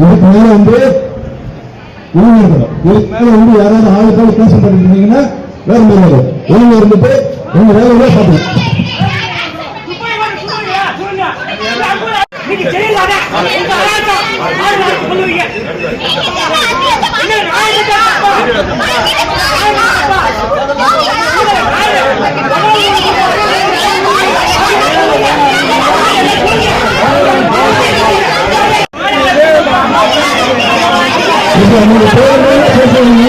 இதுக்கு மேல வந்து ஒழுங்கு இருக்கணும் இதுக்கு மேல வந்து யாராவது ஆளுக்காவது பேச பண்ணிருந்தீங்கன்னா வேற மாதிரி வரும். ஒழுங்கு இருந்துட்டு உங்க வேலையில என்ன அவங்க பேர் பேசுறீங்க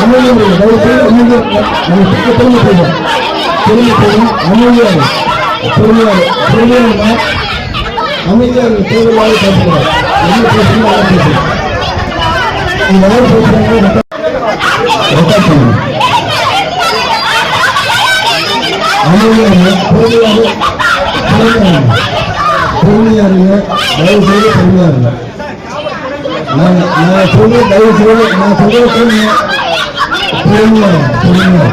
அமைதியாக தயவு செய்து நம்ம சுத்த திரும்ப போயிடும் திரும்ப போயிடும் அமைதியாக பொறுமையாக பொறுமையாக அமைதியாக தேவையில்லாத பேசுகிறார் என்ன பேசணும் அதை பேசுகிறேன் நீங்க யார் பேசுறாங்க. ரெக்கார்ட் பண்ணுங்க அமைதியாக பொறுமையாக பொறுமையாக பொறுமையாக இருங்க தயவு செய்து பொறுமையாக இருங்க நான் நான் சொல்ல தயவு செய்து நான் சொல்ல சொல்லுங்க பொறுமையா பொறுமையா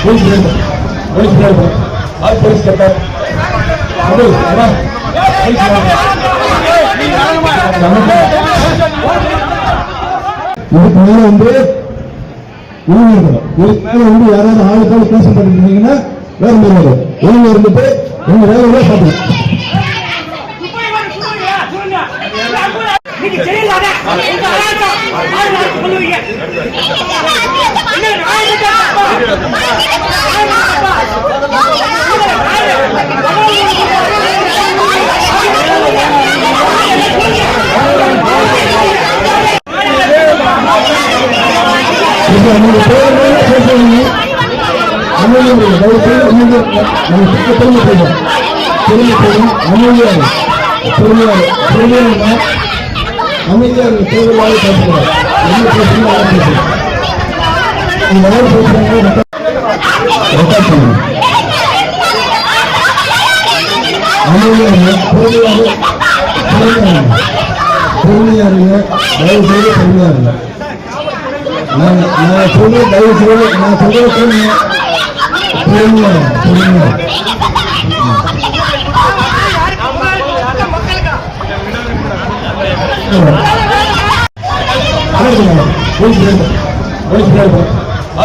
போலீஸ் போலீஸ் ஆல் போலீஸ் கட்டா அது வா இதுக்கு மேல வந்து ஒழுங்கு இருக்கணும் வந்து யாராவது ஆளுக்காவது பேச பண்ணிருந்தீங்கன்னா வேற மாதிரி ஒழுங்கு இருந்துட்டு உங்க வேலையில பார்த்துக்கலாம் நீங்க செய்யலாத இந்த அராஜகம் ஆறு நாளைக்கு பண்ணுவீங்க என்ன நாயகத்தை தப்பா? இது அவங்க பேர் பேசுறீங்க அமைதியாக தயவு செய்து அமைதியாக நம்ம சுத்த திரும்ப போயிடும் திரும்ப போயிடும் அமைதியாக பொறுமையாக பொறுமையாக அமைதியாக தேவையில்லாத பேசுகிறார் என்ன பேசணும் அதை அமைதியாக பொறுமையாக பொறுமையாக தயவு செய்து பொறுமையாக நான் நான் சொல்ல தயவு செய்து நான் சொல்றது சொல்லுங்க பொறுமையா பொறுமையா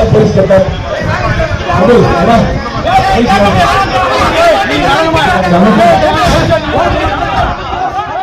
போலீஸ் கேட்டார் போலீஸ்